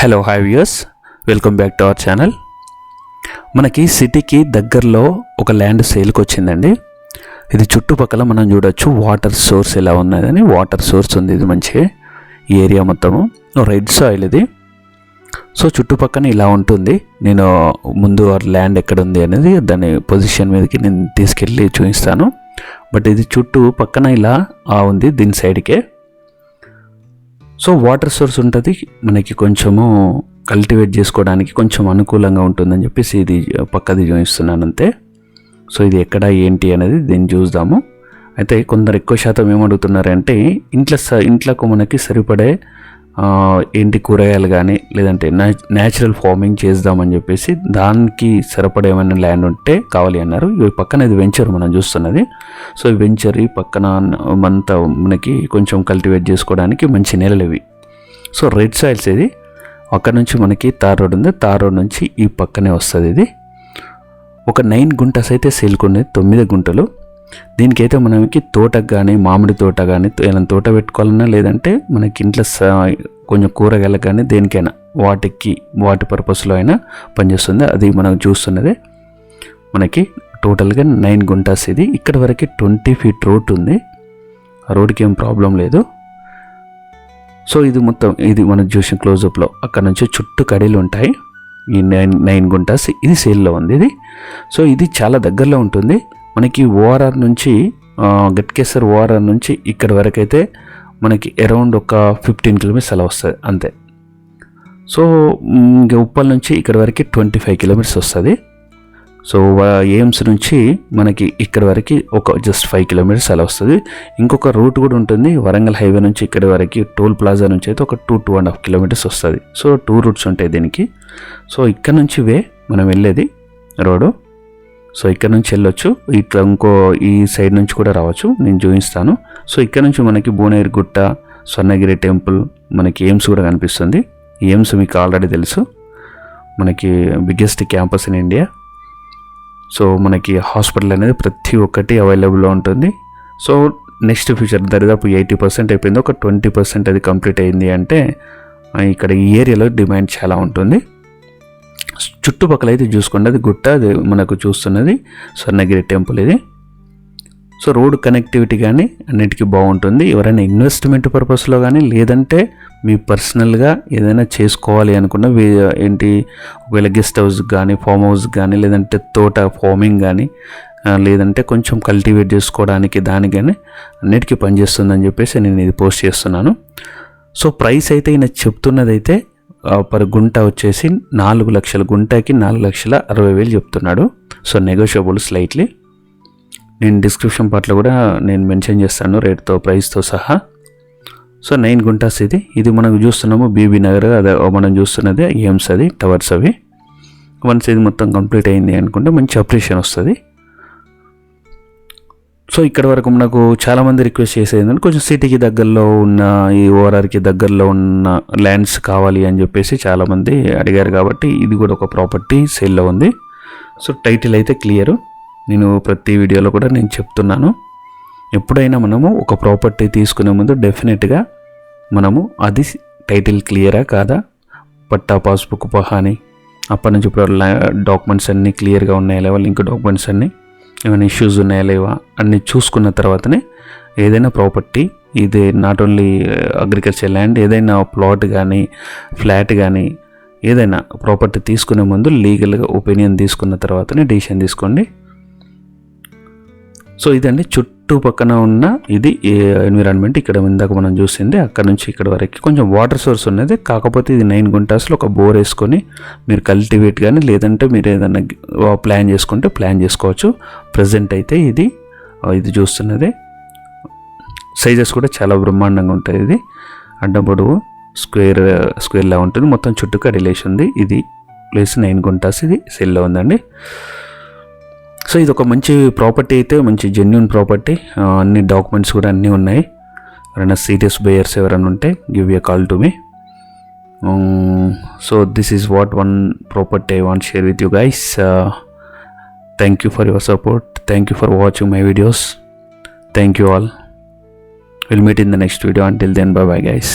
Hello hi viewers welcome back to our channel మనకి సిటీకి దగ్గరలో ఒక ల్యాండ్ సేల్కి వచ్చిందండి. ఇది చుట్టుపక్కల మనం చూడొచ్చు వాటర్ సోర్స్ ఎలా ఉన్నదని. వాటర్ సోర్స్ ఉంది ఇది మంచి ఏరియా మొత్తము. రెడ్ సాయిల్ ఇది. సో చుట్టుపక్కన ఇలా ఉంటుంది. నేను ముందు ల్యాండ్ ఎక్కడ ఉంది అనేది దాని పొజిషన్ మీదకి నేను తీసుకెళ్ళి చూపిస్తాను. బట్ ఇది చుట్టూ పక్కన ఇలా ఉంది దీని సైడ్కే సో వాటర్ సోర్స్ ఉంటుంది. మనకి కొంచెము కల్టివేట్ చేసుకోవడానికి కొంచెం అనుకూలంగా ఉంటుందని చెప్పేసి ఇది పక్కది చూపిస్తున్నాను అంతే సో ఇది ఎక్కడ ఏంటి అనేది దీన్ని చూద్దాము. అయితే కొందరు ఎక్కువ శాతం ఏమడుగుతున్నారంటే ఇంట్లో స ఇంట్లోకి మనకి సరిపడే ఏంటి కూరగాయలు కానీ లేదంటే న్యాచురల్ ఫార్మింగ్ చేద్దామని చెప్పేసి దానికి సరిపడే ఏమైనా ల్యాండ్ ఉంటే కావాలి అన్నారు. ఇవి పక్కన ఇది వెంచర్ మనం చూస్తున్నది. సో ఈ వెంచర్ ఈ పక్కన అంతా మనకి కొంచెం కల్టివేట్ చేసుకోవడానికి మంచి నేలలు ఇవి. సో రెడ్ సాయిల్స్ ఇది. అక్కడ నుంచి మనకి తార్ రోడ్ ఉంది. తార్ రోడ్ నుంచి ఈ పక్కనే వస్తుంది ఇది. ఒక నైన్ గుంటస్ అయితే సేల్కునేది తొమ్మిది గుంటలు. దీనికైతే మనకి తోటకు కానీ మామిడి తోట కానీ ఏదైనా తోట పెట్టుకోవాలన్నా లేదంటే మనకి ఇంట్లో కొంచెం కూరగాయలకు కానీ దేనికైనా వాటికి వాటి పర్పస్లో అయినా పనిచేస్తుంది. అది మనం చూస్తున్నదే. మనకి టోటల్గా నైన్ గుంటాస్ ఇది. ఇక్కడ వరకు ట్వంటీ ఫీట్ రోడ్ ఉంది. ఆ రోడ్కి ఏం ప్రాబ్లం లేదు. సో ఇది మొత్తం ఇది మనం చూసిన క్లోజప్లో. అక్కడ నుంచి చుట్టూ కడీలు ఉంటాయి. ఈ నైన్ నైన్ గుంటాస్ ఇది సేల్లో ఉంది ఇది. సో ఇది చాలా దగ్గరలో ఉంటుంది. మనకి ఓఆర్ఆర్ నుంచి గట్కేశ్వర్ ఓఆర్ఆర్ నుంచి ఇక్కడ వరకు అయితే మనకి అరౌండ్ ఒక ఫిఫ్టీన్ కిలోమీటర్స్ అలా వస్తుంది అంతే. సో ఇంక ఇంకా ఉప్పల్ నుంచి ఇక్కడ వరకు ట్వంటీ ఫైవ్ కిలోమీటర్స్ వస్తుంది సో ఎయిమ్స్ నుంచి మనకి ఇక్కడ వరకు ఒక జస్ట్ ఫైవ్ కిలోమీటర్స్ అలా వస్తుంది. ఇంకొక రూట్ కూడా ఉంటుంది వరంగల్ హైవే నుంచి ఇక్కడ వరకు టోల్ ప్లాజా నుంచి అయితే ఒక two two and half kilometres వస్తుంది. సో టూ రూట్స్ ఉంటాయి దీనికి. సో ఇక్కడ నుంచి వే మనం వెళ్ళేది రోడ్డు. సో ఇక్కడ నుంచి వెళ్ళొచ్చు. ఇట్లా ఇంకో ఈ సైడ్ నుంచి కూడా రావచ్చు. నేను చూపిస్తాను. సో ఇక్కడ నుంచి మనకి భువనగిరి గుట్ట స్వర్ణగిరి టెంపుల్ మనకి ఎయిమ్స్ కూడా కనిపిస్తుంది. ఏమ్స్ ఎయిమ్స్ మీకు ఆల్రెడీ తెలుసు. మనకి biggest campus in India. So మనకి హాస్పిటల్ అనేది ప్రతి ఒక్కటి అవైలబుల్లో ఉంటుంది. సో నెక్స్ట్ ఫ్యూచర్ దరిదాపు ఎయిటీ పర్సెంట్ అయిపోయింది. ఒక ట్వంటీ పర్సెంట్ అది కంప్లీట్ అయింది అంటే ఇక్కడ ఈ ఏరియాలో డిమాండ్ చాలా ఉంటుంది. చుట్టుపక్కల అయితే చూసుకోండి. అది గుట్ట అది మనకు చూస్తున్నది. స్వర్ణగిరి టెంపుల్ ఇది. సో రోడ్ కనెక్టివిటీ కానీ అన్నిటికీ బాగుంటుంది. ఎవరైనా ఇన్వెస్ట్మెంట్ పర్పస్లో కానీ లేదంటే మీ పర్సనల్గా ఏదైనా చేసుకోవాలి అనుకున్న వే- ఏంటి ఒకవేళ గెస్ట్ హౌస్ కానీ ఫామ్ హౌస్ కానీ లేదంటే తోట ఫార్మింగ్ కానీ లేదంటే కొంచెం కల్టివేట్ చేసుకోవడానికి దానికని కానీ అన్నిటికీ పనిచేస్తుందని చెప్పేసి నేను ఇది పోస్ట్ చేస్తున్నాను. సో ప్రైస్ అయితే ఈయన చెప్తున్నదైతే పర్ గుంట వచ్చేసి నాలుగు లక్షల గుంటకి నాలుగు లక్షల అరవై వేలు చెప్తున్నాడు. సో నెగోషియబుల్ స్లైట్లీ నేను డిస్క్రిప్షన్ పార్ట్లో కూడా నేను మెన్షన్ చేస్తాను రేట్తో ప్రైస్తో సహా. సో నైన్ గుంటాస్ ఇది. ఇది మనం చూస్తున్నాము బీబీ నగర్ అదే మనం చూస్తున్నది ఏమ్స్ అది టవర్స్ అవి. వన్స్ ఇది మొత్తం కంప్లీట్ అయింది అనుకుంటే మంచి అప్రిషియేషన్ వస్తుంది. సో ఇక్కడ వరకు మనకు చాలామంది రిక్వెస్ట్ చేసేది కొంచెం సిటీకి దగ్గరలో ఉన్న ఈ ఓఆర్ఆర్కి దగ్గరలో ఉన్న ల్యాండ్స్ కావాలి అని చెప్పేసి చాలామంది అడిగారు కాబట్టి ఇది కూడా ఒక ప్రాపర్టీ సేల్లో ఉంది. సో టైటిల్ అయితే క్లియరు నేను ప్రతి వీడియోలో కూడా నేను చెప్తున్నాను. ఎప్పుడైనా మనము ఒక ప్రాపర్టీ తీసుకునే ముందు డెఫినెట్గా మనము అది టైటిల్ క్లియరా కాదా? పట్టా పాస్బుక్ పహాని అప్పటి నుంచి ఇప్పుడు డాక్యుమెంట్స్ అన్నీ క్లియర్గా ఉన్నాయా లేవా లింక్ డాక్యుమెంట్స్ అన్నీ. ఏమైనా ఇష్యూస్ ఉన్నాయా లేవా? అన్నీ చూసుకున్న తర్వాతనే ఏదైనా ప్రాపర్టీ ఇది నాట్ ఓన్లీ అగ్రికల్చర్ ల్యాండ్ ఏదైనా ప్లాట్ కానీ ఫ్లాట్ కానీ ఏదైనా ప్రాపర్టీ తీసుకునే ముందు లీగల్గా ఒపీనియన్ తీసుకున్న తర్వాతనే డిసిషన్ తీసుకోండి. సో ఇదండి చుట్టుపక్కన ఉన్న ఇది ఎన్విరాన్మెంట్ ఇక్కడ ఇందాక మనం చూసింది. అక్కడ నుంచి ఇక్కడ వరకు కొంచెం వాటర్ సోర్స్ ఉన్నది. కాకపోతే ఇది నైన్ గుంటాస్లో ఒక బోర్ వేసుకొని మీరు కల్టివేట్ కానీ లేదంటే మీరు ఏదైనా ప్లాన్ చేసుకుంటే ప్లాన్ చేసుకోవచ్చు. ప్రజెంట్ అయితే ఇది ఇది చూస్తున్నది. సైజెస్ కూడా చాలా బ్రహ్మాండంగా ఉంటుంది ఇది. అడ్డ పొడవు స్క్వేర్ స్క్వేర్లా ఉంటుంది. మొత్తం చుట్టూ కడిలేసి ఉంది. ఇది ప్లేస్ నైన్ గుంటాస్ ఇది. సెల్లో ఉందండి. సో ఇది ఒక మంచి ప్రాపర్టీ అయితే మంచి జెన్యున్ ప్రాపర్టీ. అన్ని డాక్యుమెంట్స్ కూడా అన్నీ ఉన్నాయి. ఎవరైనా సీరియస్ బేయర్స్ ఎవరైనా ఉంటే give a call to me so this is what one property I want share with you guys thank you for your support thank you for watching my videos thank you all will meet in the next video until then bye bye guys